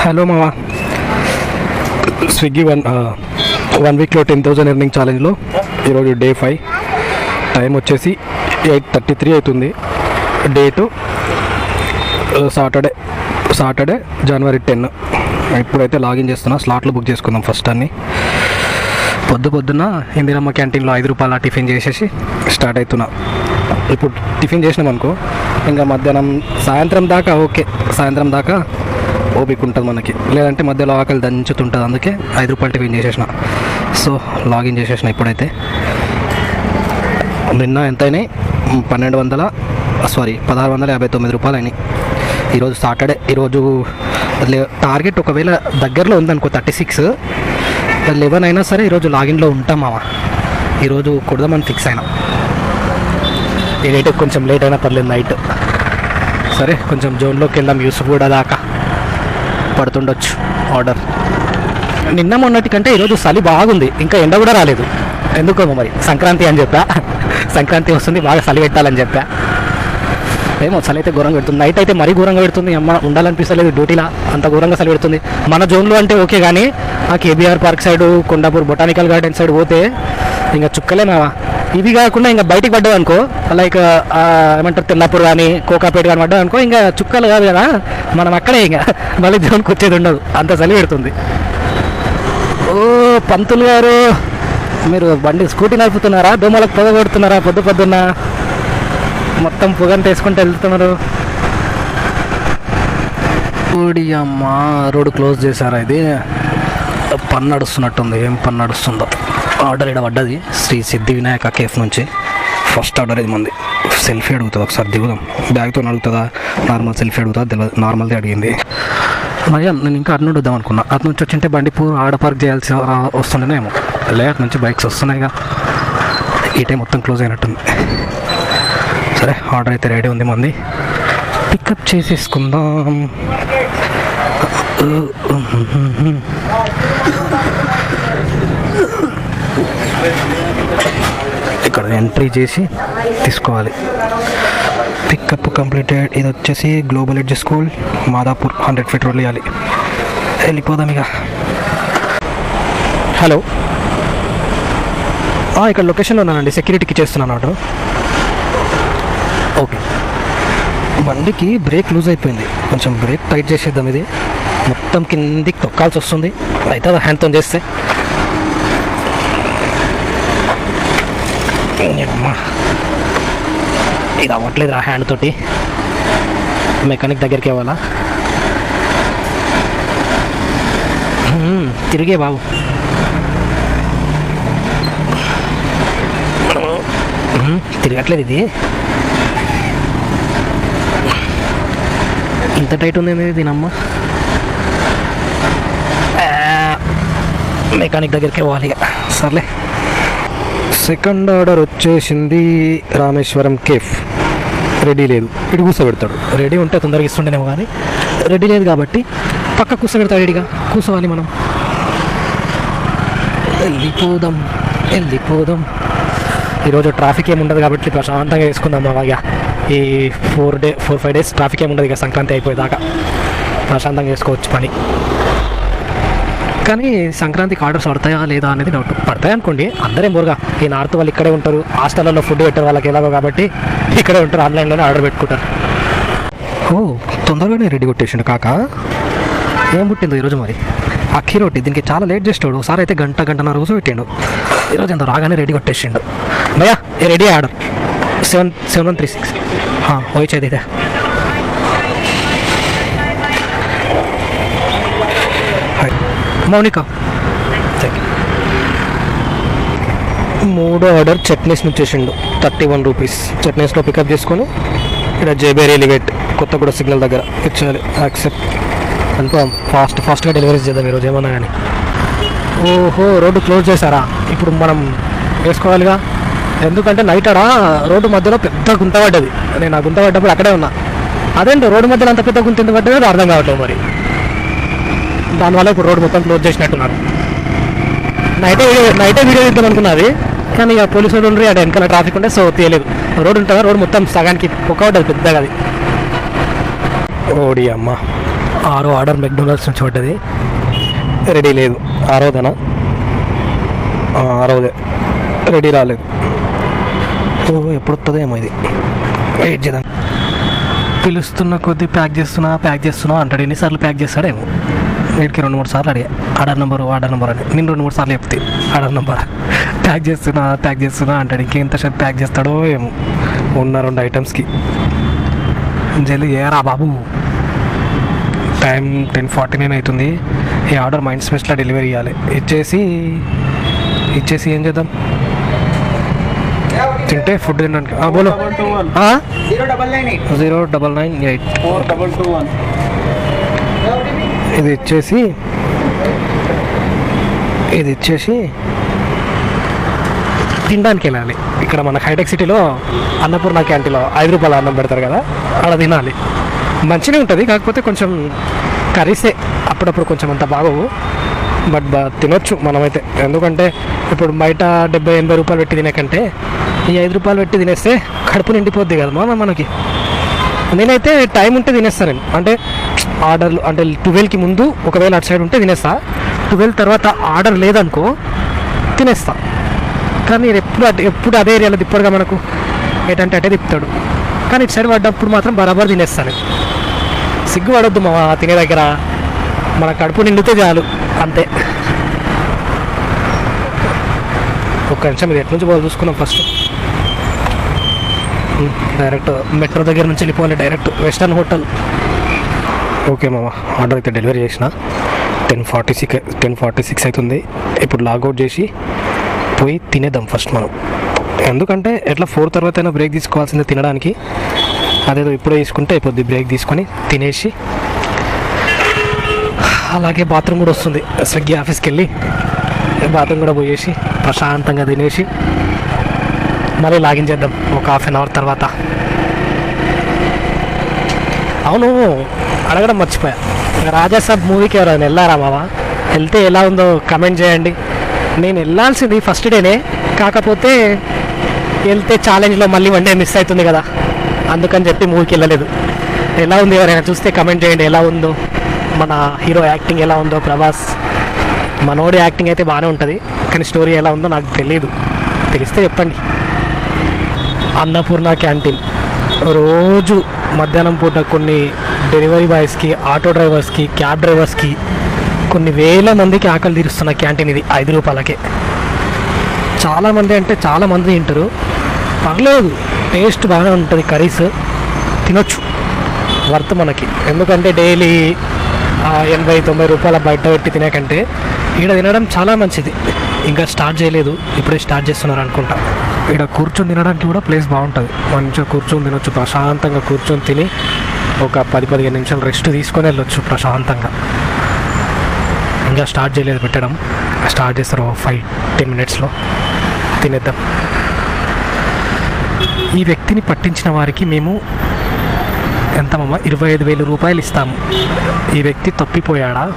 Hello మావా. Swiggy one one వీక్లో ten thousand earning ఛాలెంజ్లో ఈరోజు డే ఫైవ్ టైం వచ్చేసి ఎయిట్ థర్టీ త్రీ అవుతుంది date Saturday Saturday January ten ఇప్పుడైతే లాగిన్ చేస్తున్నా స్లాట్లు బుక్ చేసుకుందాం ఫస్ట్ అన్ని. పొద్దు పొద్దున్న ఇందిరమ్మ క్యాంటీన్లో ఐదు రూపాయల టిఫిన్ చేసేసి స్టార్ట్ అవుతున్నా ఇప్పుడు టిఫిన్ చేసినాం అనుకో ఇంకా మధ్యాహ్నం సాయంత్రం దాకా ఓకే. సాయంత్రం దాకా ఓపిక ఉంటుంది మనకి. లేదంటే మధ్యలో ఆకలి దంచుతుంటుంది. అందుకే ఐదు రూపాయలు టిఫిన్ చేసేసిన. సో లాగిన్ చేసేసిన ఇప్పుడైతే. నిన్న ఎంతైనాయి? పన్నెండు వందల సారీ పదహారు వందల యాభై తొమ్మిది రూపాయలు అయినాయి ఈరోజు సాటర్డే ఈరోజు టార్గెట్ ఒకవేళ దగ్గరలో ఉందనుకో థర్టీ సిక్స్ లెవెన్ అయినా సరే ఈరోజు లాగిన్లో ఉంటాం మామ. ఈరోజు కుడదామని ఫిక్స్ అయినా. ఏదైతే కొంచెం లేట్ అయినా పర్లేదు నైట్. సరే కొంచెం జోన్లోకి వెళ్దాం. యూసుఫ్ కూడా దాకా. పడుతుండొచ్చు ఆర్డర్ నిన్న మొన్నటి కంటే ఈరోజు చలి బాగుంది ఇంకా ఎండ కూడా రాలేదు. ఎందుకో మరి సంక్రాంతి అని చెప్పా. సంక్రాంతి వస్తుంది బాగా చలి పెట్టాలని చెప్పా. ఏమో చలి అయితే ఘోరంగా పెడుతుంది. నైట్ అయితే మరీ ఘోరంగా పెడుతుంది అమ్మ ఉండాలనిపిస్తలేదు డ్యూటీలా అంత ఘోరంగా చలి పెడుతుంది. మన జోన్లో అంటే ఓకే కానీ ఆ KBR park side Kondapur botanical garden side పోతే ఇంకా చుక్కలే మావా. ఇవి కాకుండా ఇంకా బయటికి పడ్డావు అనుకో లైక్ ఏమంటారు తెల్లాపూర్ కానీ కోకాపేట కానీ పడ్డావు అనుకో ఇంకా చుక్కలు కాదు కదా మనం అక్కడే ఇంకా మళ్ళీ దేవునికి వచ్చేది ఉండదు అంత చలి పెడుతుంది. ఓ పంతులు గారు మీరు బండి స్కూటీ నడుపుతున్నారా దోమలకు పొగ కొడుతున్నారా పొద్దు పొద్దున్న? మొత్తం పొగంట వేసుకుంటూ వెళ్తున్నారు. అమ్మా అమ్మ రోడ్డు క్లోజ్ చేశారా ఇది? పని నడుస్తున్నట్టుంది ఏం పని నడుస్తుందో. ఆర్డర్ ఇక్కడ పడ్డది శ్రీ సిద్ధి వినాయక కేఫ్ నుంచి. ఫస్ట్ ఆర్డర్ ఇది మంది. సెల్ఫీ అడుగుతుంది ఒకసారి దిగుదాం. బ్యాగ్తో అడుగుతుందా? Normal selfie అడుగుతుందా? తెలియదు అడిగింది. మయ్యా నేను ఇంకా అటు నుండి వద్దాం అనుకున్నా. అటు నుంచి వచ్చింటే బండిపూర్ ఆడ పార్క్ చేయాల్సి వస్తుండేనేమో లే అటు నుంచి బైక్స్ వస్తున్నాయిగా. ఈ టైం మొత్తం క్లోజ్ అయినట్టుంది. సరే ఆర్డర్ అయితే రెడీ ఉంది మంది. పికప్ చేసేసుకుందాం. ఎంట్రీ చేసి తీసుకోవాలి. పికప్ కంప్లీటెడ్ ఇది వచ్చేసి global edge school Madhapur hundred feet road వేయాలి వెళ్ళిపోదాం ఇక. హలో ఇక్కడ లొకేషన్లో ఉన్నానండి. సెక్యూరిటీకి చేస్తున్నాను ఆర్డర్ ఓకే బండికి బ్రేక్ లూజ్ అయిపోయింది. కొంచెం బ్రేక్ టైట్ చేసేద్దాం ఇది. మొత్తం కిందికి తొక్కాల్సి వస్తుంది. అయితే అది హ్యాండ్తో చేస్తే. ఇది అవ్వట్లేదు ఆ హ్యాండ్ తోటి. మెకానిక్ దగ్గరికి ఇవ్వాలా? తిరిగే బాబు. తిరగట్లేదు ఇది. ఇంత టైట్ ఉంది ఏంది దీనమ్మ మెకానిక్ దగ్గరికి పోవాలి ఇక. సర్లే. సెకండ్ ఆర్డర్ వచ్చేసింది రామేశ్వరం కేఫ్. రెడీ లేదు. ఇటు కూర్చోబెడతాడు రెడీ ఉంటే తొందరగా ఇస్తుండేనేమో కానీ రెడీ లేదు కాబట్టి పక్క కూర్చోబెడతాడు రెడీగా. కూర్చోవాలి మనం. వెళ్ళిపోదాం వెళ్ళిపోదాం. ఈరోజు ట్రాఫిక్ ఏముండదు ఉండదు కాబట్టి ప్రశాంతంగా వేసుకుందాం అలాగా ఈ four day four five days traffic ఏముండదు ఉండదు ఇక సంక్రాంతి అయిపోయేదాకా. ప్రశాంతంగా వేసుకోవచ్చు పని. కానీ సంక్రాంతికి ఆర్డర్స్ పడతాయా లేదా అనేది డౌట్ పడతాయి అనుకోండి. అందరేం బోరుగా ఈ నార్త్ వాళ్ళు ఇక్కడే ఉంటారు హాస్టల్లో ఫుడ్ పెట్టారు వాళ్ళకి ఎలాగో కాబట్టి ఇక్కడే ఉంటారు ఆన్లైన్లోనే ఆర్డర్ పెట్టుకుంటారు. ఓ తొందరగానే రెడీ కొట్టేసిండు కాక. ఏం పుట్టిందో ఈరోజు మరి? అక్కీ రోటి దీనికి చాలా లేట్ చేస్తాడు ఒకసారి అయితే గంట గంటన్నర రోజు పెట్టిండు ఈరోజు ఎంత రాగానే రెడీ కొట్టేసిండు. భయ్యా ఏ ready order. Seven seven one three six. వచ్చేది ఇదే మౌనిక. మూడో ఆర్డర్ చట్నీస్ నుంచి చేసిండు. Thirty one rupees. చట్నీస్లో పికప్ చేసుకొని ఇక్కడ జేబేర్ ఎలివేట్ కొత్తగూడ సిగ్నల్ దగ్గర ఇచ్చేయాలి యాక్సెప్ట్. అనుకో ఫాస్ట్ ఫాస్ట్గా డెలివరీ చేద్దాం ఈరోజు ఏమన్నా కానీ ఓహో రోడ్డు క్లోజ్ చేశారా? ఇప్పుడు మనం వేసుకోవాలిగా. ఎందుకంటే నైట్ ఆడ రోడ్డు మధ్యలో పెద్ద గుంత పడ్డది. నేను ఆ గుంత పడ్డప్పుడు అక్కడే ఉన్నా. అదేంటి రోడ్డు మధ్యలో అంత పెద్ద గుంత ఎందుకు పడ్డది? అర్థం కావట్లేదు మరి. దానివల్ల ఇప్పుడు రోడ్డు మొత్తం క్లోజ్ చేసినట్టున్నారు. నైటే వీడియో నైటే వీడియో తీద్దాం అనుకున్నది కానీ ఇక పోలీసు వాళ్ళు ఉండ్రి అక్కడ వెనకాల ట్రాఫిక్ ఉంటే సో తీయలేదు. రోడ్ ఉంటుందా? రోడ్ మొత్తం సగానికి ఒక అది పెద్దగా అది. ఓడి అమ్మ. ఆరో ఆర్డర్ మెక్డొనాల్డ్స్ నుంచి పడ్డది. రెడీ లేదు. ఆరోదేనా? ఆరోదే. రెడీ రాలేదు. ఓ ఎప్పుడు ఏమో ఇది. వెయిట్ చేద్దాం. పిలుస్తున్న కొద్దీ ప్యాక్ చేస్తున్నా ప్యాక్ చేస్తున్నా అంటాడు. ఎన్నిసార్లు ప్యాక్ చేస్తాడేమో. వీటికి రెండు మూడు సార్లు అడిగా ఆర్డర్ నెంబరు ఆర్డర్ నెంబర్ అని. నేను రెండు మూడు సార్లు చెప్తే ఆర్డర్ నెంబర్ ప్యాక్ చేస్తున్నా ప్యాక్ చేస్తున్నా అంటాడు. ఇంకెంత షర్ట్ చేస్తాడో ఏమో ఉన్న రెండు ఐటమ్స్కి. జల్లి ఏరా బాబు? టైం టెన్ ఫార్టీ నైన్ అవుతుంది. ఈ ఆర్డర్ మైండ్ స్పెస్లో డెలివరీ ఇవ్వాలి ఇచ్చేసి ఇచ్చేసి ఏం చేద్దాం? తింటే ఫుడ్ తినడానికి బోలో. Zero double nine eight. Double two one. ఇది ఇచ్చేసి ఇది ఇచ్చేసి తినడానికి వెళ్ళాలి. ఇక్కడ మన హైటెక్ సిటీలో అన్నపూర్ణ క్యాంటీన్లో ఐదు రూపాయల అన్నం పెడతారు కదా అక్కడ తినాలి. మంచిగా ఉంటుంది కాకపోతే కొంచెం కర్రీసే అప్పుడప్పుడు కొంచెం అంత బాగోవు. బట్ బా తినొచ్చు మనమైతే. ఎందుకంటే ఇప్పుడు బయట డెబ్బై ఎనభై రూపాయలు పెట్టి తినకంటే ఈ ఐదు రూపాయలు పెట్టి తినేస్తే కడుపు నిండిపోద్ది కదా మామ మనకి. నేనైతే టైం ఉంటే తినేస్తాను నేను అంటే ఆర్డర్లు అంటే ట్వెల్వ్కి ముందు ఒకవేళ అటు సైడ్ ఉంటే తినేస్తా. ట్వెల్వ్ తర్వాత ఆర్డర్ లేదనుకో తినేస్తా. కానీ నేను ఎప్పుడు అటు ఎప్పుడు అదే ఏరియాలో తిప్పడుగా మనకు. ఏంటంటే అటే తిప్పుతాడు. కానీ ఇటు సైడ్ పడ్డప్పుడు మాత్రం బరాబర్ తినేస్తాను సిగ్గు పడొద్దు మా తినే దగ్గర. మన కడుపు నిండితే చాలు. అంతే. ఒక్క నిమిషం ఇది ఎట్ల నుంచి పోవాలి చూసుకున్నాం ఫస్ట్. డైరెక్ట్ మెట్రో దగ్గర నుంచి వెళ్ళిపోవాలి డైరెక్ట్ వెస్టర్న్ హోటల్. ఓకే మామ ఆర్డర్ అయితే డెలివరీ చేసిన. Ten forty six ten forty six అవుతుంది. ఇప్పుడు లాగౌట్ చేసి పోయి తినేద్దాం ఫస్ట్ మనం. ఎందుకంటే ఎట్లా ఫోర్ తర్వాత అయినా బ్రేక్ తీసుకోవాల్సిందే తినడానికి. అదేదో ఇప్పుడే తీసుకుంటే అయిపోద్ది బ్రేక్ తీసుకొని తినేసి. అలాగే బాత్రూమ్ కూడా వస్తుంది. స్విగ్గీ ఆఫీస్కి వెళ్ళి బాత్రూమ్ కూడా పోయేసి ప్రశాంతంగా తినేసి మళ్ళీ లాగిన్ చేద్దాం. ఒక హాఫ్ అన్ అవర్ తర్వాత. అవును అడగడం మర్చిపోయా. రాజాసాబ్ మూవీకి ఎవరైనా వెళ్ళారా మావా వెళ్తే ఎలా ఉందో కమెంట్ చేయండి. నేను వెళ్ళాల్సింది ఫస్ట్ డేనే కాకపోతే వెళ్తే ఛాలెంజ్లో మళ్ళీ వన్ డే మిస్ అవుతుంది కదా. అందుకని చెప్పి మూవీకి వెళ్ళలేదు. ఎలా ఉంది ఎవరైనా చూస్తే కమెంట్ చేయండి. ఎలా ఉందో? మన హీరో యాక్టింగ్ ఎలా ఉందో? ప్రభాస్ మనోడి యాక్టింగ్ అయితే బాగానే ఉంటుంది. కానీ స్టోరీ ఎలా ఉందో నాకు తెలియదు తెలిస్తే చెప్పండి. అన్నపూర్ణ క్యాంటీన్ రోజు మధ్యాహ్నం పూట కొన్ని డెలివరీ బాయ్స్కి ఆటో డ్రైవర్స్కి క్యాబ్ డ్రైవర్స్కి కొన్ని వేల మందికి ఆకలి తీరుస్తున్న క్యాంటీన్ ఇది ఐదు రూపాయలకే. చాలామంది అంటే చాలామంది తింటారు. పర్లేదు టేస్ట్ బాగానే ఉంటుంది కర్రీస్ తినొచ్చు. వర్త్ మనకి. ఎందుకంటే డైలీ ఎనభై తొంభై రూపాయల బయట పెట్టి తినేకంటే ఈడ తినడం చాలా మంచిది. ఇంకా స్టార్ట్ చేయలేదు ఇప్పుడే స్టార్ట్ చేస్తున్నారు అనుకుంటా. ఇక్కడ కూర్చొని తినడానికి కూడా ప్లేస్ బాగుంటుంది. మంచిగా కూర్చొని తినొచ్చు ప్రశాంతంగా కూర్చొని తిని ఒక పది పదిహేను నిమిషాలు రెస్ట్ తీసుకొని వెళ్ళొచ్చు ప్రశాంతంగా. ఇంకా స్టార్ట్ చేయలేదు పెట్టడం. స్టార్ట్ చేస్తారు ఫైవ్ టెన్ మినిట్స్లో. తినేద్దాం. ఈ వ్యక్తిని పట్టించిన వారికి మేము ఎంత మమ్మ ఇరవై ఐదు వేల రూపాయలు ఇస్తాము. ఈ వ్యక్తి తప్పిపోయాడా?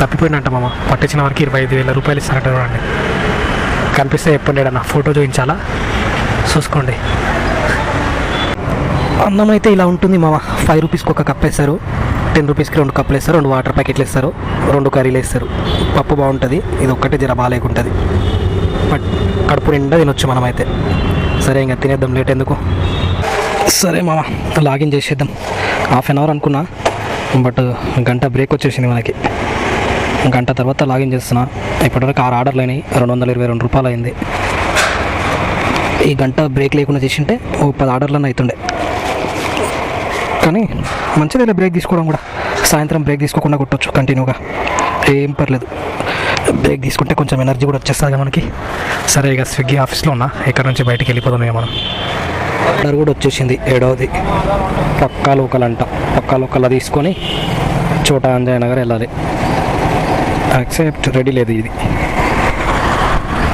తప్పిపోయినంట మామ. పట్టించిన వారికి ఇరవై ఐదు వేల రూపాయలు ఇస్తారంట చూడండి. కనిపిస్తే చెప్పండి అన్న ఫోటో చూపించాలా? చూసుకోండి. అన్నం అయితే ఇలా ఉంటుంది మామ. ఫైవ్ రూపీస్కి ఒక కప్ వేస్తారు. టెన్ రూపీస్కి రెండు కప్పులు వేస్తారు. రెండు వాటర్ ప్యాకెట్లు వేస్తారు. రెండు కర్రీలు వేస్తారు. పప్పు బాగుంటుంది. ఇది ఒక్కటే జర బాగాలేకుంటుంది బట్ కడుపు నిండా తినొచ్చు మనమైతే. సరే ఇంకా తినేద్దాం. లేట్ ఎందుకు? సరే మామ. లాగిన్ చేసేద్దాం. హాఫ్ అన్ అవర్ అనుకున్నా. బట్ గంట బ్రేక్ వచ్చేసింది మనకి. గంట తర్వాత లాగిన్ చేస్తున్నా. ఇప్పటివరకు ఆరు ఆర్డర్లు అయినాయి. రెండు వందల ఇరవై రెండు రూపాయలు అయింది. ఈ గంట బ్రేక్ లేకుండా చేసింటే ఓ పది ఆర్డర్లను అవుతుండే కానీ మంచిదే బ్రేక్ తీసుకోవడం కూడా. సాయంత్రం బ్రేక్ తీసుకోకుండా కొట్టచ్చు కంటిన్యూగా. ఏం పర్లేదు. బ్రేక్ తీసుకుంటే కొంచెం ఎనర్జీ కూడా వచ్చేస్తుంది కదా మనకి. సరే ఇక స్విగ్గీ ఆఫీస్లో ఉన్నా. ఇక్కడ నుంచి బయటికి వెళ్ళిపోదాం ఇక మనం. ఆర్డర్ కూడా వచ్చేసింది ఏడవది. పక్కా లోకల్ అంట. పక్కా లోకల్ తీసుకొని చోట అంజయ్ నగర్ వెళ్ళాలి. యాక్సెప్ట్ రెడీ లేదు ఇది.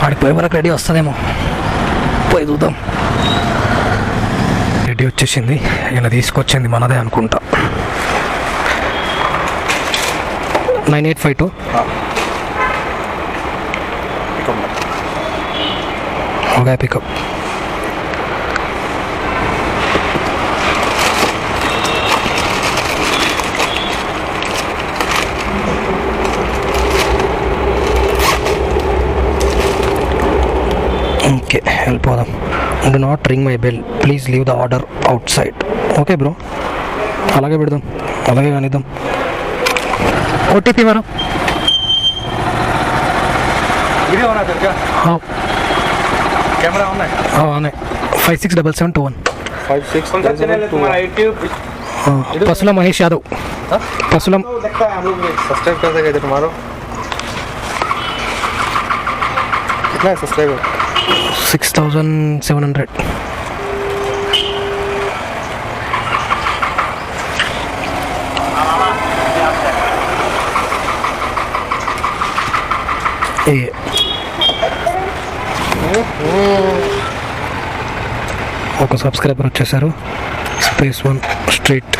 ఆడికి పోయే వరకు రెడీ వస్తుందేమో. పోయి చూద్దాం. రెడీ వచ్చేసింది. ఇలా తీసుకొచ్చింది మనదే అనుకుంటా. Nine eight five two okay pickup okay వెళ్ళిపోదాం do not ring my bell please leave the order outside okay bro అలాగే పెడదాం అలాగే కానిద్దాం ఓటీపీ మరో ఇదే ఉన్నా సార్ कैमरा ऑन है అవునే five six double seven two one five six कौन सा चैनल है तुम्हारा यूट्यूब పసుల మహేష్ యాదవ్ పసుల देखता है हम लोग सब्सक्राइब कर देगा तुम्हारा कितना है subscriber six thousand seven hundred. ఏ. ఒక సబ్స్క్రైబర్ వచ్చేసారు. స్పేస్ వన్ స్ట్రీట్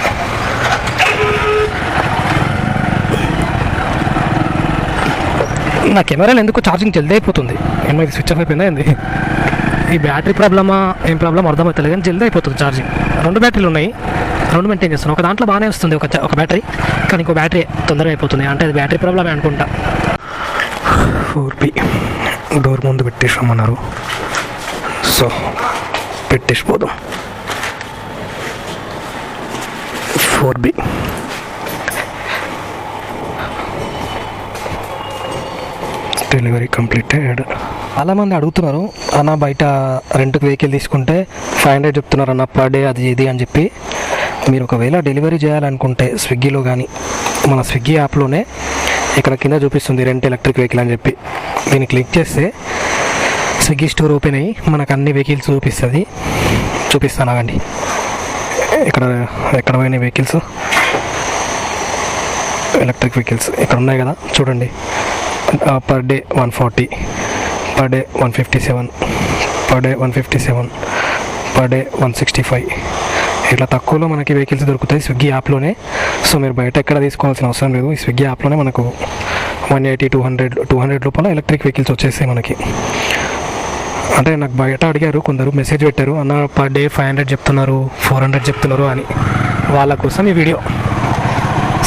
నా కెమెరాలో ఎందుకు ఛార్జింగ్ జల్దీ అయిపోతుంది? ఏమో స్విచ్ ఆఫ్ అయిపోయిందా ఏంది ఈ బ్యాటరీ ప్రాబ్లమా ఏం ప్రాబ్లమ్ అర్థమవుతుంది కానీ జల్దీ అయిపోతుంది ఛార్జింగ్ రెండు బ్యాటరీలు ఉన్నాయి. రెండు మెయింటైన్ చేస్తున్నాను ఒక దాంట్లో బాగానే వస్తుంది ఒక ఒక బ్యాటరీ కానీ ఇంకో బ్యాటరీ తొందరగా అయిపోతుంది. అంటే అది బ్యాటరీ ప్రాబ్లమే అనుకుంటా. ఫోర్ డోర్ ముందు పెట్టేసామన్నారు so పెట్టేసిపోదాం. Four B. Delivery completed. చాలామంది అడుగుతున్నారు అన్న బయట రెంట్కి వెహికల్ తీసుకుంటే ఫైవ్ హండ్రెడ్ చెప్తున్నారు అన్న పర్ డే అది ఇది అని చెప్పి. మీరు ఒకవేళ డెలివరీ చేయాలనుకుంటే స్విగ్గీలో కానీ మన స్విగ్గీ యాప్లోనే ఇక్కడ కింద చూపిస్తుంది రెంట్ ఎలక్ట్రిక్ వెహికల్ అని చెప్పి. దీన్ని క్లిక్ చేస్తే స్విగ్గీ స్టోర్ ఓపెన్ అయ్యి మనకు అన్ని వెహికల్స్ చూపిస్తుంది. చూపిస్తాను ఆగండి. ఇక్కడ ఎక్కడ పోయినాయి వెహికల్స్? Electric vehicles. ఇక్కడ ఉన్నాయి కదా చూడండి. Per day one forty per day one fifty seven per day one fifty seven per day one sixty five ఇట్లా తక్కువలో మనకి వెహికల్స్ దొరుకుతాయి స్విగ్గీ యాప్లోనే సో మీరు బయట ఎక్కడ తీసుకోవాల్సిన అవసరం లేదు. ఈ స్విగ్గీ యాప్లోనే మనకు one eighty two hundred two hundred రూపాయల ఎలక్ట్రిక్ వెహికల్స్ వచ్చేస్తాయి మనకి. అంటే నాకు బయట అడిగారు కొందరు మెసేజ్ పెట్టారు అన్న పర్ డే ఫైవ్ హండ్రెడ్ చెప్తున్నారు ఫోర్ హండ్రెడ్ చెప్తున్నారు అని. వాళ్ళ కోసం ఈ వీడియో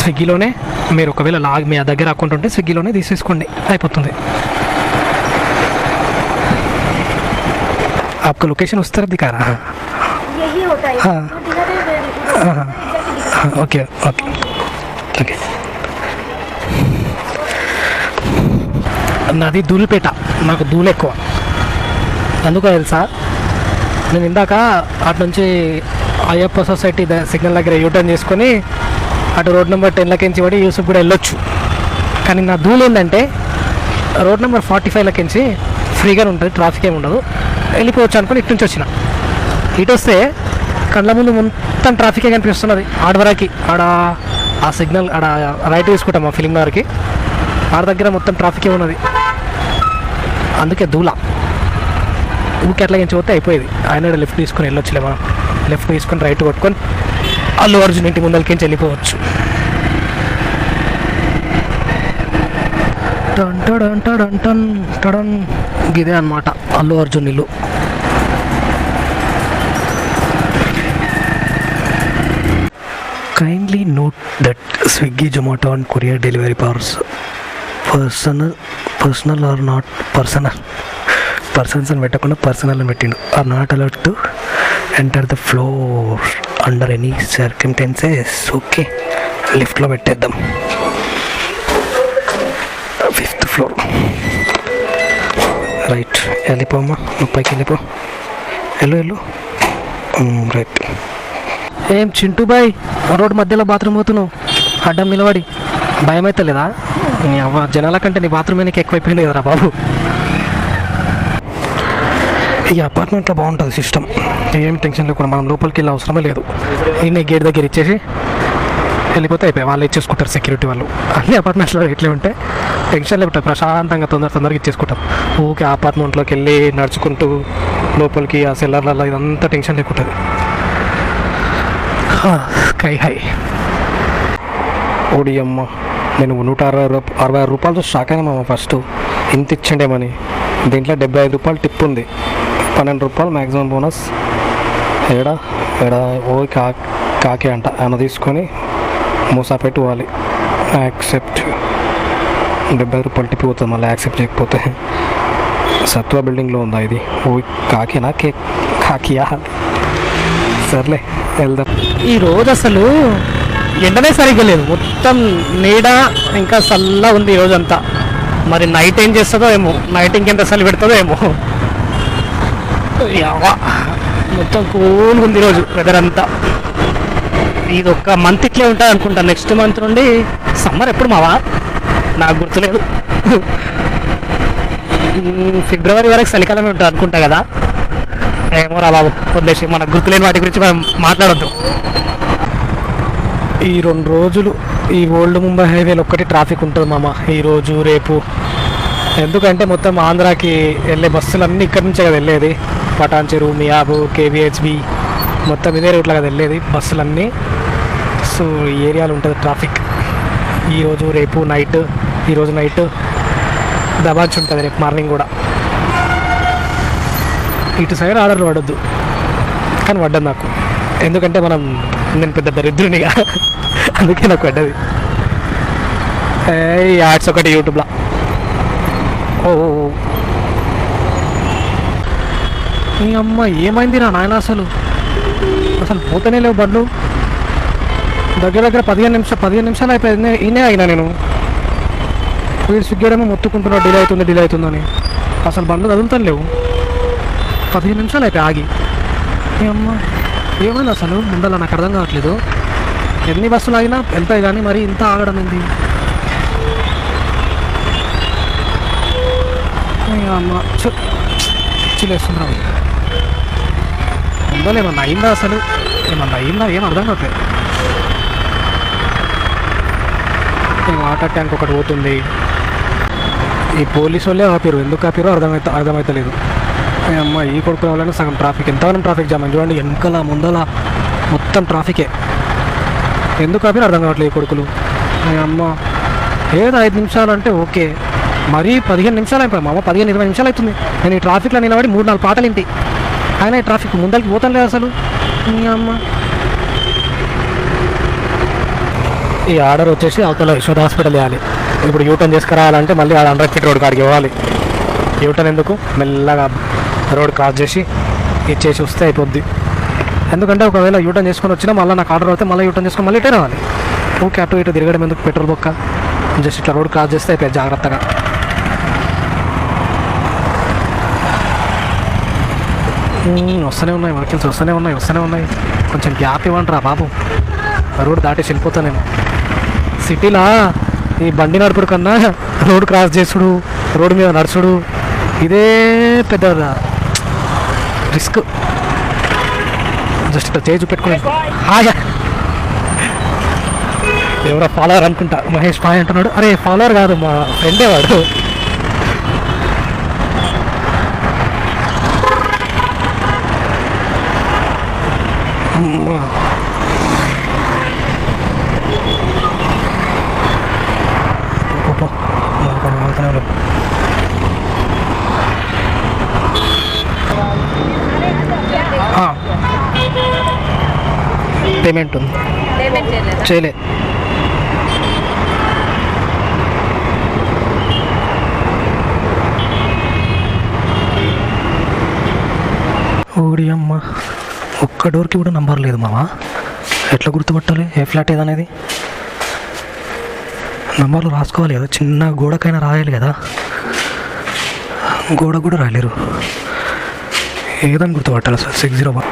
స్విగ్గీలోనే మీరు ఒకవేళ లాగ్ మీ దగ్గర అకౌంట్ ఉంటే స్విగ్గీలోనే తీసేసుకోండి అయిపోతుంది आपका लोकेशन उस तरफ दिखा रहा है यही होता है हाँ। वो दिखा रहे हैं, हाँ, हाँ। हाँ, ఓకే ఓకే ఓకే నాది ధూళిపేట నాకు ధూళి ఎక్కువ అందుకో తెలుసా నేను ఇందాక అటు నుంచి అయ్యప్ప సొసైటీ ద- సిగ్నల్ దగ్గర యూటర్న్ చేసుకొని అటు రోడ్ నెంబర్ టెన్లకించి పడి యూసుఫ్ కూడా వెళ్ళొచ్చు. కానీ నా ధూళి ఏంటంటే రోడ్ నెంబర్ ఫార్టీ ఫైవ్లకించి ఫ్రీగానే ఉంటుంది ట్రాఫిక్ ఏమి ఉండదు. వెళ్ళిపోవచ్చు అనుకుని ఇటు నుంచి వచ్చిన. ఇటు వస్తే కళ్ళ ముందు మొత్తం ట్రాఫికే కనిపిస్తున్నది. ఆడవరాకి ఆడ ఆ సిగ్నల్ ఆడ రైట్ తీసుకుంటాం మా ఫిలిం నగర్కి. ఆడ దగ్గర మొత్తం ట్రాఫికే ఉన్నది. అందుకే దూల ఊరికి అట్లా నుంచి పోతే అయిపోయేది. ఆయన లెఫ్ట్ తీసుకొని వెళ్ళొచ్చులే మనం. లెఫ్ట్ తీసుకొని రైట్ కొట్టుకొని అల్లు అర్జున్ ఇంటి ముందరికి వెళ్ళిపోవచ్చు గిదే అనమాట. Allu Arjun అర్జునులు kindly note that Swiggy Zomato and courier delivery personal personal are not personal persons అని పెట్టకుండా పర్సనల్ అని పెట్టిండు. Are not allowed to enter the floor under any circumstances okay లిఫ్ట్లో పెట్టేద్దాం. ఫిఫ్త్ ఫ్లోర్ రైట్ వెళ్ళిపోమ్మా. నువ్వు పైకి వెళ్ళిపో వెళ్ళు. వెళ్ళు mm, రైట్ ఏం చింటూ బాయ్? రోడ్డు మధ్యలో బాత్రూమ్ పోతున్నావు. అడ్డం నిలబడి. భయం అవుతలేదా లేదా నీ అవ్వ జనాల కంటే నీ బాత్రూమ్ వెనక ఎక్కువైపోయింది కదరా బాబు. ఈ అపార్ట్మెంట్లో బాగుంటుంది సిస్టమ్ ఏమి టెన్షన్ లేకుండా మనం లోపలికి వెళ్ళే అవసరమే లేదు. నేను గేట్ దగ్గర ఇచ్చేసి వెళ్ళిపోతే అయిపోయి వాళ్ళు ఇచ్చేసుకుంటారు సెక్యూరిటీ వాళ్ళు. అన్ని అపార్ట్మెంట్స్లో ఇట్లే ఉంటే టెన్షన్ లేకుండా ప్రశాంతంగా తొందర తొందరగా ఇచ్చేసుకుంటాం. ఊకే అపార్ట్మెంట్లోకి వెళ్ళి నడుచుకుంటూ లోపలికి ఆ సెల్లర్లలో ఇదంతా టెన్షన్ లేకుంటుంది స్కై హై ఓడి అమ్మ నేను నూట అరవై అరవై ఆరు రూపాయలతో షాక్ అయినా ఫస్ట్ ఇంత ఇచ్చిండేమని? దీంట్లో డెబ్బై ఐదు రూపాయలు టిప్ ఉంది. పన్నెండు రూపాయలు మ్యాక్సిమం బోనస్ ఏడా ఏడా ఓ కా కాకే అంట. ఆయన తీసుకొని మూసా పెట్టుకోవాలి యాక్సెప్ట్. డెబ్బై రూపాయలు టిప్ పోతుంది మళ్ళీ యాక్సెప్ట్ చేయకపోతే. సత్వ బిల్డింగ్లో ఉందా ఇది? ఓ కాకినా కే కాకియా? సర్లే వెళ్దాం. ఈ రోజు అసలు ఎండనే సరిగ్గా లేదు. మొత్తం నీడ ఇంకా చల్లగా ఉంది ఈ మరి నైట్ ఏం చేస్తుందో ఏమో. నైట్ ఇంకెంత చలి పెడుతుందో ఏమో. మొత్తం కూల్గా ఉంది ఈరోజు వెదర్ అంతా. ఇది ఒక్క మంత్ ఇట్లే ఉంటుంది అనుకుంటా. నెక్స్ట్ మంత్ నుండి సమ్మర్ ఎప్పుడు మావా? నాకు గుర్తులేదు. ఫిబ్రవరి వరకు చలికాలమే ఉంటుంది అనుకుంటా కదా. ఏమో రా బాబు వదిలేసి మనకు గుర్తులేని వాటి గురించి మనం మాట్లాడొద్దు. ఈ రెండు రోజులు ఈ ఓల్డ్ ముంబై హైవేలో ఒక్కటి ట్రాఫిక్ ఉంటుంది మామ. ఈరోజు రేపు. ఎందుకంటే మొత్తం ఆంధ్రాకి వెళ్ళే బస్సులన్నీ ఇక్కడి నుంచే కదా వెళ్ళేది. పటాన్ చెరువు మియాబు కేవీహెచ్బి మొత్తం ఇదే రూట్లో కదా వెళ్ళేది బస్సులన్నీ. సో ఈ ఏరియాలో ఉంటుంది ట్రాఫిక్. ఈరోజు రేపు నైట్ ఈరోజు నైట్ దబాచ్ ఉంటుంది రేపు మార్నింగ్ కూడా. ఇటు సైడ్ ఆర్డర్లు పడద్దు. కానీ పడ్డది నాకు. ఎందుకంటే మనం నేను పెద్ద దరిద్రునిగా. అందుకే నాకు పడ్డది. ఏ, యాడ్స్ ఒకటి యూట్యూబ్లో. ఓ ఓ, ఓ. అమ్మ ఏమైంది నా నాయన అసలు? అసలు పోతేనే లేవు బండ్లు. దగ్గర దగ్గర పదిహేను నిమిషాలు పదిహేను నిమిషాలు అయిపోయింది ఈయనే అయినా నేను. వీడు స్విగ్గేడేమో మొత్తుకుంటున్నా డిలే అవుతుంది డిలే అవుతుందని అసలు బండ్లు కదులుతాను లేవు పదిహేను నిమిషాలు అయిపోయి ఆగి. ఏ అమ్మ. ఏమైంది అసలు ముందల నాకు అర్థం కావట్లేదు. ఎన్ని బస్సులు ఆగినా వెళ్తాయి కానీ మరి ఇంత ఆగడం ఏంది? అమ్మ చిలేస్తున్నాం ఏమన్నా అయిందా అసలు? ఏమన్నా అయిందా? ఏం అర్థం కావట్లేదు. వాటర్ ట్యాంక్ ఒకటి పోతుంది. ఈ పోలీసు వాళ్ళే ఆపారు. ఎందుకు ఆపారో అర్థమైతే అర్థమవుతలేదు అమ్మ ఈ కొడుకు రావాలంటే సగం ట్రాఫిక్ ఎంతగానో ట్రాఫిక్ జామ్ చూడండి వెనకల ముందల మొత్తం ట్రాఫికే ఎందుకు ఆపారు అర్థం కావట్లేదు ఈ కొడుకులు. అమ్మ ఏదో ఐదు నిమిషాలు అంటే ఓకే. మరీ పదిహేను నిమిషాలు అయిపోయి మామ పదిహేను ఇరవై నిమిషాలు అవుతుంది. నేను ఈ ట్రాఫిక్లో నిలబడి మూడు నాలుగు పాటలు ఇంటి ఆయన ఈ ట్రాఫిక్ ముందరికి పోతాను లేదు అసలు. అమ్మ. ఈ ఆర్డర్ వచ్చేసి అవతల యశోద హాస్పిటల్ వేయాలి ఇప్పుడు యూటర్న్ చేసుకురావాలంటే మళ్ళీ ఆ హండ్రెడ్ ఫీట్ రోడ్ కాడికి ఇవ్వాలి యూటర్న్ ఎందుకు? మెల్లగా రోడ్ క్రాస్ చేసి ఇచ్చేసి వస్తే అయిపోద్ది. ఎందుకంటే ఒకవేళ యూటర్న్ చేసుకొని వచ్చినా మళ్ళీ నాకు ఆర్డర్ అయితే మళ్ళీ యూటర్న్ చేసుకొని మళ్ళీ ఇటే రావాలి. ఓకే అటు ఇటు తిరగడం ఎందుకు పెట్రోల్ బొక్క? జస్ట్ ఇట్లా రోడ్ క్రాస్ చేస్తే అయిపోయి జాగ్రత్తగా. వస్తూనే ఉన్నాయి వర్కిల్స్ వస్తూనే ఉన్నాయి వస్తూనే ఉన్నాయి. కొంచెం గ్యాప్ ఇవ్వండి బాబు. రోడ్ దాటేసి వెళ్ళిపోతా నేను. సిటీలా? ఈ బండి నడుపుడు కన్నా రోడ్ క్రాస్ చేసుడు రోడ్డు మీద నడుచుడు. ఇదే పెద్ద రిస్క్. జస్ట్ ఇక్కడ చేయి చూపెట్టుకుని. హాయ్ ఎవరో ఫాలోవర్ అనుకుంటా. మహేష్ ఫాయ్ అంటున్నాడు. అరే ఫాలోవర్ కాదు మా ఫ్రెండే వాడు. అమ్మా. పో, పో. మాకు మాకునే వాళ్ళు. ఆ. పేమెంట్ ఉంది. పేమెంట్ చేయలేదా? చేయలే. ఓడి అమ్మ ఒక్క డోర్కి కూడా నంబర్ లేదు మామ. ఎట్లా గుర్తుపట్టాలి? ఏ ఫ్లాట్ ఏదనేది? నంబర్లు రాసుకోవాలి కదా. చిన్న గోడకైనా రాయాలి కదా. గోడ కూడా రాయలేరు. ఏదని గుర్తుపట్టాలి sir six zero one.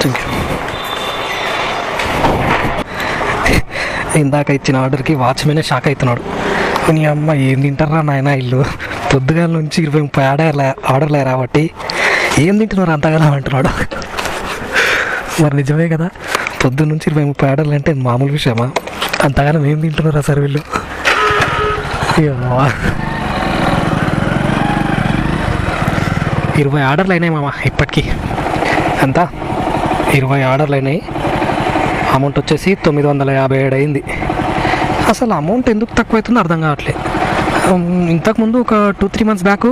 Thank you ఇందాక ఇచ్చిన ఆర్డర్కి వాచ్మెనే షాక్ అవుతున్నాడు నీ అమ్మ ఏం తింటారా నాయన ఇల్లు? పొద్దుగాల నుంచి ఇరవై ముప్పై ఆర్డర్ ఆర్డర్లే రాబట్టి ఏం తింటున్నారు అంతగానో? అంటున్నాడు. మరి నిజమే కదా? పొద్దున్న నుంచి ఇరవై ముప్పై ఆర్డర్లు అంటే మామూలు విషయమా? అంతగానో ఏం తింటున్నారా సార్ వీళ్ళు? ఇరవై ఆర్డర్లు అయినాయి మామ ఇప్పటికీ. అంతా ఇరవై ఆర్డర్లు అయినాయి. అమౌంట్ వచ్చేసి తొమ్మిది వందల యాభై ఏడు అయింది. అసలు అమౌంట్ ఎందుకు తక్కువ అవుతుందో అర్థం కావట్లేదు. ఇంతకుముందు ఒక two three months back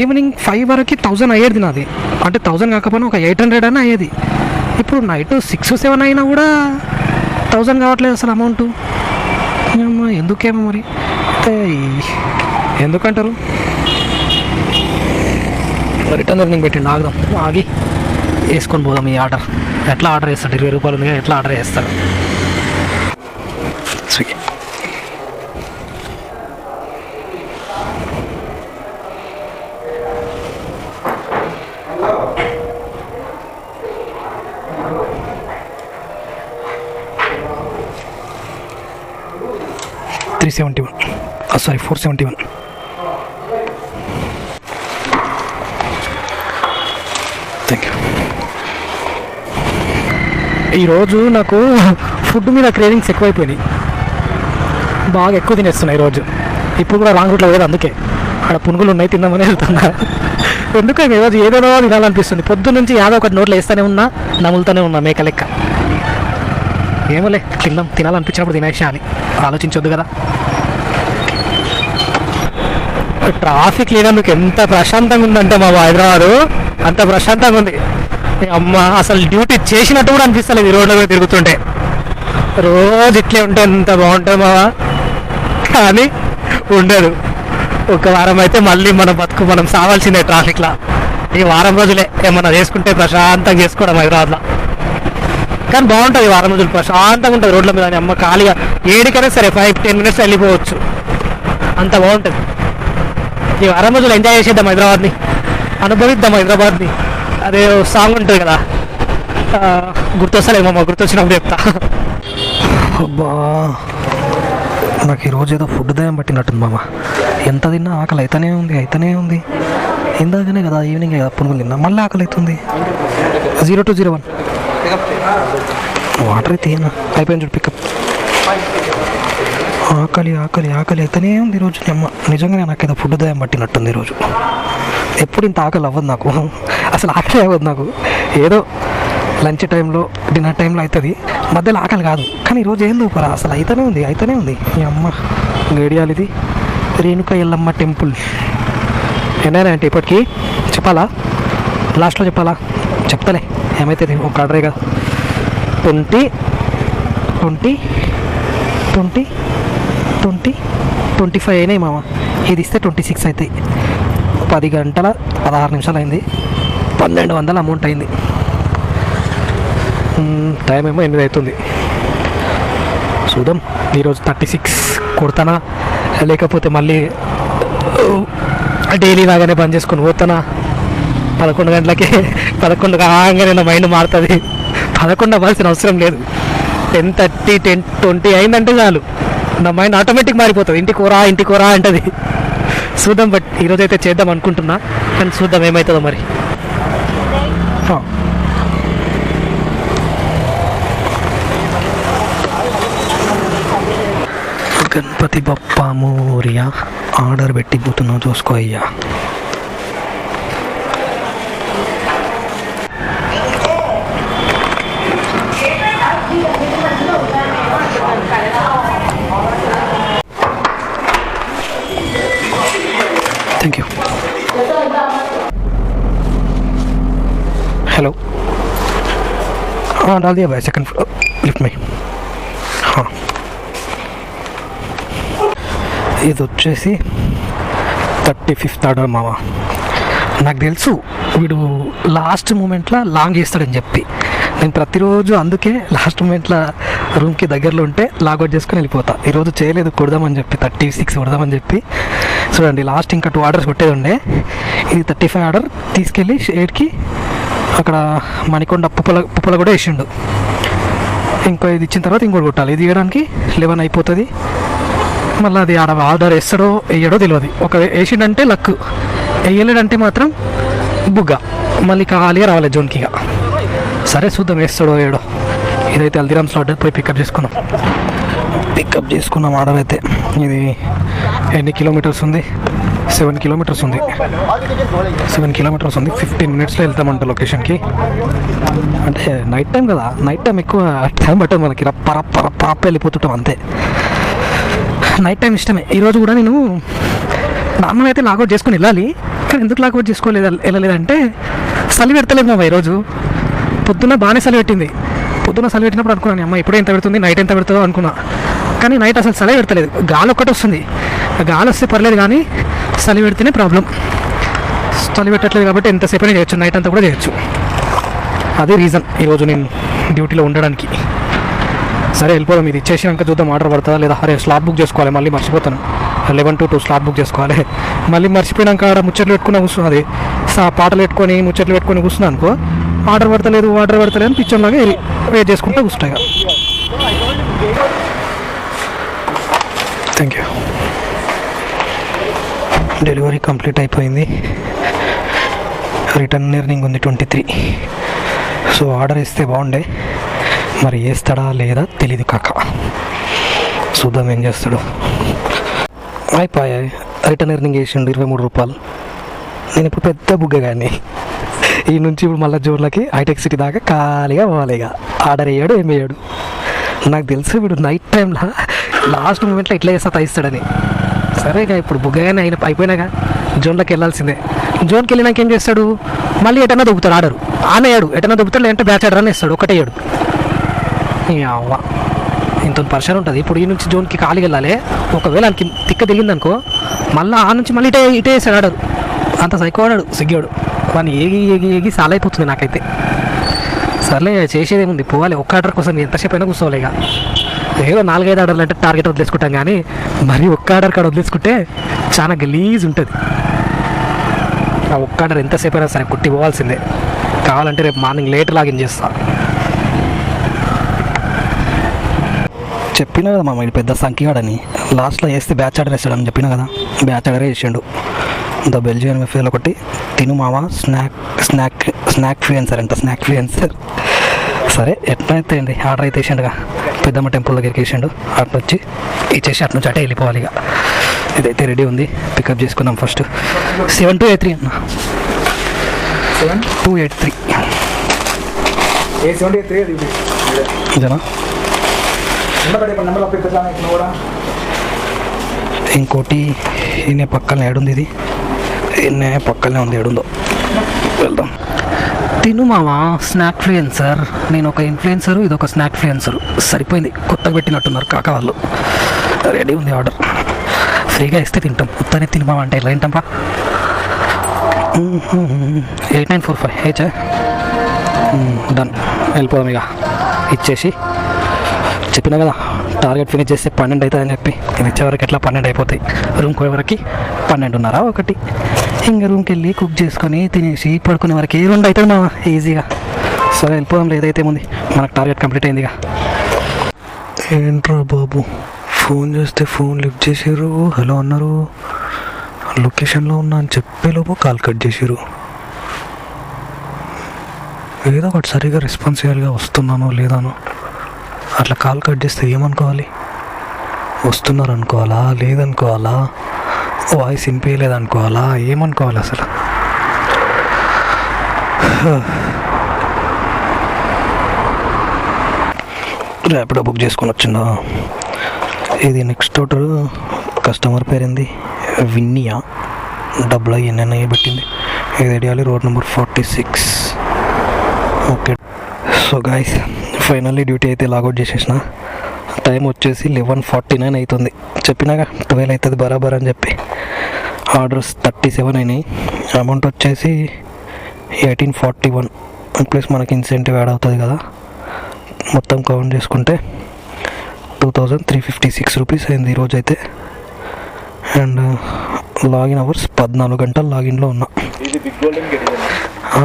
evening five వరకు థౌజండ్ అయ్యేది నాది. అంటే థౌజండ్ కాకపోయినా ఒక ఎయిట్ హండ్రెడ్ అయినా అయ్యేది. ఇప్పుడు నైట్ సిక్స్ సెవెన్ అయినా కూడా థౌజండ్ కావట్లేదు అసలు అమౌంట్. ఎందుకేమో మరి? ఎందుకంటారు? రిటర్న్ రన్నింగ్ పెట్టిండు ఆగదాం. ఆగి వేసుకొని పోదాం ఈ ఆర్డర్. ఎట్లా ఆర్డర్ చేస్తాడు? ఇరవై రూపాయలు కదా, ఎట్లా ఆర్డర్ చేస్తాడు? Swiggy three seventy one sorry four seventy one thank you ఈరోజు నాకు ఫుడ్ మీద క్రేవింగ్స్ ఎక్కువైపోయినాయి. బాగా ఎక్కువ తినేస్తున్నాయి ఈరోజు. ఇప్పుడు కూడా రాంగ్ రూట్లో లేదు అందుకే. అక్కడ పునుగులు ఉన్నాయి తిందామని వెళ్తున్నా. ఎందుకు ఈరోజు ఏదేదో తినాలనిపిస్తుంది. పొద్దు నుంచి యాదో ఒకటి నోట్లో వేస్తూనే ఉన్నా నములుతూనే ఉన్నా మేక లెక్క. ఏమోలే తిందాం. తినాలనిపించినప్పుడు తినేసా అని. ఆలోచించొద్దు కదా. ట్రాఫిక్ లేనందుకు ఎంత ప్రశాంతంగా ఉందంటే మా హైదరాబాదు అంత ప్రశాంతంగా ఉంది. అమ్మ అసలు డ్యూటీ చేసినట్టు కూడా అనిపిస్తలేదు ఈ రోడ్ల మీద తిరుగుతుంటే. రోజు ఇట్లే ఉంటే ఎంత బాగుంటుంది మావా? కానీ ఉండదు. ఒక వారం అయితే మళ్ళీ మన బతుకు మనం సావాల్సిందే ట్రాఫిక్లో. ఈ వారం రోజులే ఏమన్నా చేసుకుంటే ప్రశాంతంగా చేసుకోవడం హైదరాబాద్లో. కానీ బాగుంటుంది ఈ వారం రోజులు ప్రశాంతంగా ఉంటుంది రోడ్ల మీద. అమ్మ ఖాళీగా ఏడికైనా సరే ఫైవ్ టెన్ మినిట్స్ వెళ్ళిపోవచ్చు. అంత బాగుంటుంది. ఈ వారం రోజులు ఎంజాయ్ చేసేద్దాం హైదరాబాద్ని. అనుభవిద్దాం హైదరాబాద్ని. అదే సాంగ్ ఉంటుంది కదా. గుర్తొస్తలేమో మా గుర్తొచ్చినప్పుడు చెప్తా. అబ్బా నాకు ఈరోజు ఏదో ఫుడ్ దయం పట్టినట్టుంది మామ. ఎంత తిన్నా ఆకలి అయితేనే ఉంది అయితేనే ఉంది. ఇందాకనే కదా ఈవినింగ్ కదా పునుగులు తిన్నా మళ్ళీ ఆకలి అవుతుంది zero two zero one. Water అయితే ఏనా అయిపోయింది చూడు పికప్ ఆకలి ఆకలి ఆకలి అయితేనే ఉంది ఈరోజు. అమ్మ నిజంగానే నాకు ఏదో ఫుడ్ దయం పట్టినట్టుంది ఈరోజు. ఎప్పుడు ఇంత ఆకలి అవ్వదు నాకు. అసలు ఆకలి అవ్వదు నాకు. ఏదో లంచ్ టైంలో డిన్నర్ టైంలో అవుతుంది మధ్యలో ఆకలి కాదు. కానీ ఈరోజు ఏం దూపరా అసలు అయితేనే ఉంది అయితేనే ఉంది. మీ అమ్మ గడియాలు ఇది రేణుక ఎల్లమ్మ టెంపుల్. ఎన్నైనా అంటే ఇప్పటికీ? చెప్పాలా? లాస్ట్లో చెప్పాలా? చెప్తలే. ఏమైతుంది? ఒక ఆర్డరే కదా twenty twenty twenty twenty twenty five అయినాయి మామ. ఇది ఇస్తే ట్వంటీ సిక్స్ అవుతాయి పది గంటల పదహారు నిమిషాలు అయింది పన్నెండు వందల అమౌంట్ అయింది. టైం ఏమో ఎనిమిది అవుతుంది. చూద్దాం ఈరోజు థర్టీ సిక్స్ కుడతానా? లేకపోతే మళ్ళీ డైలీ లాగానే బంద్ చేసుకొని పోతానా? పదకొండు గంటలకి పదకొండు కాగానే నా మైండ్ మారుతుంది. పదకొండు అవ్వాల్సిన అవసరం లేదు. టెన్ థర్టీ టెన్ ట్వంటీ అయిందంటే చాలు. నా మైండ్ ఆటోమేటిక్ మారిపోతుంది. ఇంటి కూర ఇంటి కూర అంటది. చూద్దాం బట్ ఈరోజు అయితే చేద్దాం అనుకుంటున్నా కానీ చూద్దాం ఏమవుతుందో మరి. గణపతి బప్ప మోరియా ఆర్డర్ పెట్టిపోతున్నావు చూసుకో అయ్యా. थैंक यू हेलो हाँ डाल दिया भाई सेकंड लिफ्ट में हाँ ఇది వచ్చేసి థర్టీ ఫిఫ్త్ ఆర్డర్ మామ నాకు తెలుసు వీడు లాస్ట్ మూమెంట్లో లాంగ్ చేస్తాడని చెప్పి నేను ప్రతిరోజు అందుకే లాస్ట్ మూమెంట్లో రూమ్కి దగ్గరలో ఉంటే లాగౌట్ చేసుకుని వెళ్ళిపోతా ఈరోజు చేయలేదు కొడదామని చెప్పి థర్టీ సిక్స్ కొడదామని చెప్పి చూడండి లాస్ట్ ఇంకా టూ ఆర్డర్స్ కొట్టేది ఉండే. ఇది థర్టీ ఫైవ్ ఆర్డర్ తీసుకెళ్ళి షేడ్కి అక్కడ మణికొండ పుప్పల పుప్పల కూడా వేసిండు. ఇంకో ఇది ఇచ్చిన తర్వాత ఇంకోటి కొట్టాలి. ఇది ఇవ్వడానికి లెవెన్ అయిపోతుంది. మళ్ళీ అది ఆడ ఆర్డర్ వేస్తాడో వేయడో తెలియదు ఒక వేసిండంటే లక్ వేయలేడంటే మాత్రం బుగ్గ. మళ్ళీ ఖాళీగా రావాలి జోన్కి ఇక. సరే చూద్దాం వేస్తాడో వేయడో. ఇదైతే హల్దీరామ్స్ ఆర్డర్ పోయి పికప్ చేసుకున్నాం పికప్ చేసుకున్నాం ఆర్డర్ అయితే ఇది ఎన్ని కిలోమీటర్స్ ఉంది? సెవెన్ కిలోమీటర్స్ ఉంది. సెవెన్ కిలోమీటర్స్ ఉంది. ఫిఫ్టీన్ మినిట్స్లో వెళ్తామంట లొకేషన్కి. అంటే నైట్ టైం కదా? నైట్ టైం ఎక్కువ టైం పట్టదు మనకి. రప్ప రప్ప రప్ప రప్ప వెళ్ళిపోతుంటాం అంతే. నైట్ టైం ఇష్టమే. ఈరోజు కూడా నేను నార్మల్ అయితే లాగౌట్ చేసుకుని వెళ్ళాలి. కానీ ఎందుకు లాగౌట్ చేసుకోలేదు? వెళ్ళలేదంటే చలి పెడతలేదు మా ఈరోజు. పొద్దున్న బాగానే చలి పెట్టింది. పొద్దున్న చలి పెట్టినప్పుడు అనుకున్నాను అమ్మ ఇప్పుడు ఎంత పెడుతుంది? నైట్ ఎంత పెడుతుందో అనుకున్నా. కానీ నైట్ అసలు చలి పెడతలేదు. గాలి ఒక్కటి వస్తుంది. గాలి వస్తే పర్లేదు కానీ చలి పెడితేనే ప్రాబ్లం. చలి పెట్టట్లేదు కాబట్టి ఎంతసేపు అయినా చేయొచ్చు. నైట్ అంతా కూడా చేయొచ్చు. అదే రీజన్ ఈరోజు నేను డ్యూటీలో ఉండడానికి. సరే వెళ్ళిపోదాం. ఇది ఇచ్చేసినాక చూద్దాం ఆర్డర్ పడుతుందా లేదా? అరే స్లాట్ బుక్ చేసుకోవాలి. మళ్ళీ మర్చిపోతాను. Eleven to two slot book చేసుకోవాలి. మళ్ళీ మర్చిపోయినాక ఆడ ముచ్చట్లు పెట్టుకుని కూర్చున్నది అది పాటలు పెట్టుకొని ముచ్చట్లు పెట్టుకొని కూర్చున్నాను అనుకో ఆర్డర్ పడతలేదు ఆర్డర్ పడతలేదు అని పిచ్చర్లాగా వెయిట్ చేసుకుంటూ కూర్చుంటాయి థ్యాంక్ యూ డెలివరీ కంప్లీట్ అయిపోయింది. రిటర్న్ ఎర్నింగ్ ఉంది ట్వంటీ త్రీ సో ఆర్డర్ ఇస్తే బాగుండే. మరి వేస్తాడా లేదా తెలీదు కాక. చూద్దాం ఏం చేస్తాడు. అయిపోయాయి. రిటర్న్ ఎర్నింగ్ వేసిండు ఇరవై మూడు రూపాయలు. నేను ఇప్పుడు పెద్ద బుగ్గ కానీ ఈ నుంచి ఇప్పుడు మళ్ళీ జోర్లకి హైటెక్ సిటీ దాకా ఖాళీగా పోవాలి ఇక. ఆర్డర్ వేయడు ఏం వేయడు నాకు తెలుసు వీడు నైట్ టైంలో లాస్ట్ మూమెంట్లో ఇట్లా చేస్తా తయిస్తాడని. సరేగా ఇప్పుడు బుగ్గగానే అయిన అయిపోయినాక జోన్లోకి వెళ్ళాల్సిందే. జోన్కి వెళ్ళినాక ఏం చేస్తాడు? మళ్ళీ ఎటన్నా దొబ్బుతాడు ఆడరు ఆనేయాడు ఎటన్నా దొబ్బుతాడు లేదంటే బ్యాచ్ ఆర్డర్ అని ఇస్తాడు ఒకటే ఏడు. అవ్వ. ఇంత పరిసరం ఉంటుంది. ఇప్పుడు ఈ నుంచి జోన్కి ఖాళీకి వెళ్ళాలి. ఒకవేళ ఆయనకి తిక్క దిగిందనుకో మళ్ళీ ఆ నుంచి మళ్ళీ ఇటే ఇటే వేసాడు ఆడరు అంత సైకో ఆడాడు సిగ్గాడు. వాడిని ఏగి ఏగి ఏగి సాలైపోతుంది నాకైతే. సర్లే చేసేది ఏముంది పోవాలి. ఒక్క ఆర్డర్ కోసం ఎంతసేపు అయినా కూర్చోవాలి ఇక. ఏదో నాలుగైదు ఆర్డర్లు అంటే టార్గెట్ వదిలేసుకుంటాం కానీ మరి ఒక్క ఆర్డర్ కాడ వదిలేసుకుంటే చాలా గలీజ్ ఉంటుంది. ఆ ఒక్క ఆర్డర్ ఎంతసేపు అయినా సరే కుట్టి పోవాల్సిందే. కావాలంటే రేపు మార్నింగ్ లేట్ లాగిన్ చేస్తాను చెప్పినా కదా మామ ఇది పెద్ద సంఖ్యగాడని. లాస్ట్లో వేస్తే బ్యాచ్ ఆర్డర్ వేస్తాడని చెప్పినా కదా. బ్యాచ్ ఆర్డరే వేసాడు ద బెల్జియన్ మెఫేల్ ఒకటి. తిను మామ స్నాక్ స్నాక్ స్నాక్ ఫ్లూయెన్సర్ అంట స్నాక్ ఫ్లూయెన్సర్ సరే ఎట్లయితే అండి ఆర్డర్ అయితే వేసాడుగా పెద్దమ్మ టెంపుల్ దగ్గరికి వేసాడు అటు వచ్చి ఇచ్చేసి అటు నుంచి అటే వెళ్ళిపోవాలి ఇక. ఇదైతే రెడీ ఉంది. పికప్ చేసుకుందాం first seven two eight three అన్న. సెవెన్ టూ ఎయిట్ త్రీ ఇంకోటి ఈయన పక్కనే ఏడుంది ఇది. ఈయన పక్కనే ఉంది ఏడుందో. వెళ్దాం. తిను మావా స్నాక్ ఫ్లుయెన్సర్. నేను ఒక ఇన్ఫ్లుయెన్సర్ ఇది ఒక స్నాక్ ఫ్లుయెన్సర్. సరిపోయింది. కొత్తగా పెట్టినట్టున్నారు కాక వాళ్ళు. రెడీ ఉంది ఆర్డర్. ఫ్రీగా ఇస్తే తింటాం. ఉత్తనే తిను అంటే ఇలా ఏంటంపా ఎయిట్ నైన్ ఫోర్ ఫైవ్. హేచా డన్. వెళ్ళిపోదాం ఇక. ఇచ్చేసి. చెప్పినా కదా టార్గెట్ ఫినిష్ చేస్తే పన్నెండు అవుతుందని చెప్పి. ఇది వచ్చేవరకు ఎట్లా పన్నెండు అయిపోతాయి? రూమ్కి పోయేవరకు పన్నెండున్నర ఒకటి. ఇంకా రూమ్కి వెళ్ళి కుక్ చేసుకొని తినేసి పడుకునే వరకు ఏ రెండు అవుతుంది మా ఈజీగా సరే వెళ్ళిపోదాం ఏదైతే ఉంది మనకు టార్గెట్ కంప్లీట్ అయిందిగా ఏంట్రా బాబు? ఫోన్ చేస్తే ఫోన్ లిఫ్ట్ చేసారు హలో అన్నారు. లొకేషన్లో ఉన్నా అని చెప్పేలోపు కాల్ కట్ చేసారు ఏదో ఒకటి సరిగా రెస్పాన్స్ చేయాలిగా వస్తున్నానో లేదానో. అట్లా కాల్ కట్ చేస్తే ఏమనుకోవాలి? వస్తున్నారు అనుకోవాలా లేదనుకోవాలా? వాయిస్ వినిపించలేదు అనుకోవాలా ఏమనుకోవాలి అసలు? ర్యాపిడో బుక్ చేసుకొని వచ్చిందా? ఇది నెక్స్ట్ ఆర్డర్ కస్టమర్ పేరింది? విన్నియా డబ్బులు ఎన్ఎన్ఐ పెట్టింది. ఇది అడియాలి road number forty six. Okay. So guys finally duty అయితే లాగౌట్ చేసేసిన. టైం వచ్చేసి లెవెన్ ఫార్టీ నైన్ అవుతుంది చెప్పినాగా ట్వెల్వ్ అవుతుంది బరాబర్ అని చెప్పి. ఆర్డర్స్ థర్టీ సెవెన్ అయినాయి. అమౌంట్ వచ్చేసి ఎయిటీన్ ఫార్టీ వన్. ప్లస్ మనకి ఇన్సెంటివ్ యాడ్ అవుతుంది కదా. మొత్తం కౌంట్ చేసుకుంటే two thousand three fifty six rupees అయింది ఈరోజు అయితే అండ్ లాగిన్ అవర్స్ పద్నాలుగు గంటలు లాగిన్లో ఉన్నా.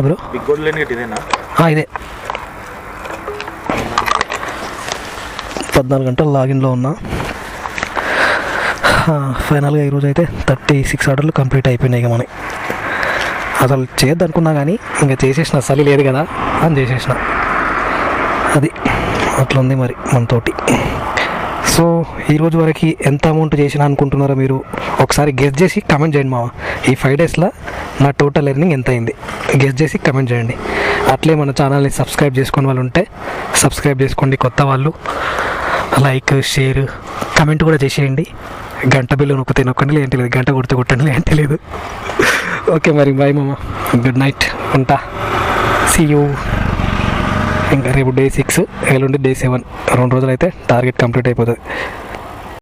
బ్రో? ఇదే. పద్నాలుగు గంటలు లాగిన్లో ఉన్నా. ఫైనల్గా ఈరోజు అయితే థర్టీ సిక్స్ ఆర్డర్లు కంప్లీట్ అయిపోయినాయి ఇక మనకి. అసలు చేయొద్దనుకున్నా కానీ ఇంకా చేసేసిన సలి లేదు కదా అని చేసేసిన. అది అట్లా ఉంది మరి మనతోటి. సో ఈరోజు వరకు ఎంత అమౌంట్ చేసినా అనుకుంటున్నారో మీరు? ఒకసారి గెస్ చేసి కమెంట్ చేయండి మామ ఈ ఫైవ్ డేస్లో నా టోటల్ ఎర్నింగ్ ఎంత అయింది గెస్ చేసి కమెంట్ చేయండి. అట్లే మన ఛానల్ని సబ్స్క్రైబ్ చేసుకుని వాళ్ళు ఉంటే సబ్స్క్రైబ్ చేసుకోండి కొత్త వాళ్ళు. లైక్ షేర్ కమెంట్ కూడా చేసేయండి. గంట బిల్లు నొక్కితే నొక్కండి ఏంటి లేదు గంట కొడితే కొట్టండి ఏంటి లేదు. ఓకే మరి బాయ్ మామ. గుడ్ నైట్ ఉంటా. సీ యూ ఇంకా రేపు డే సిక్స్ ఎల్లుండి డే సెవెన్ రెండు రోజులు అయితే టార్గెట్ కంప్లీట్ అయిపోతుంది.